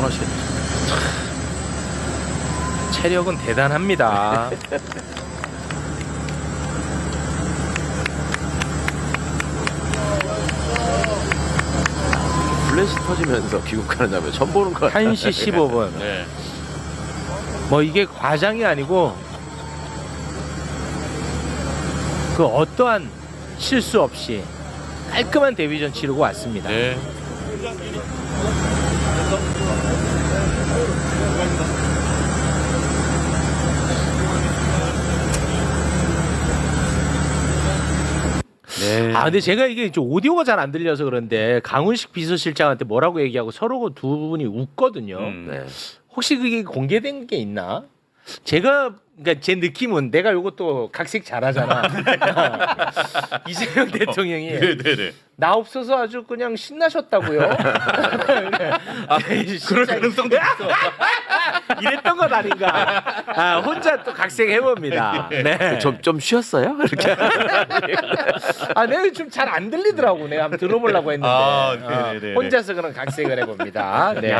손아시겠죠. 체력은 대단합니다. 플래시 터지면서 귀국하는 장면 처음 보는 거 같아요. 1시 15분. 네. 뭐 이게 과장이 아니고 그 어떠한 실수 없이 깔끔한 데뷔전 치르고 왔습니다. 네. 아 근데 제가 이게 좀 오디오가 잘 안 들려서 그런데 강훈식 비서실장한테 뭐라고 얘기하고 서로 두 분이 웃거든요. 음. 네. 혹시 그게 공개된 게 있나? 제가 그러니까 제 느낌은 내가 요것도 각색 잘하잖아. 이재명 대통령이 네, 네, 네. 나 없어서 아주 그냥 신나셨다고요. 아, 그럴 가능성도 있어. 이랬던 건 아닌가. 아, 혼자 또 각색해 봅니다. 네. 좀, 좀 쉬었어요? 이렇게. 아, 내가 좀 잘 안 들리더라고. 내가 한번 들어보려고 했는데. 아, 네네네. 어, 혼자서 그런 각색을 해 봅니다. 네.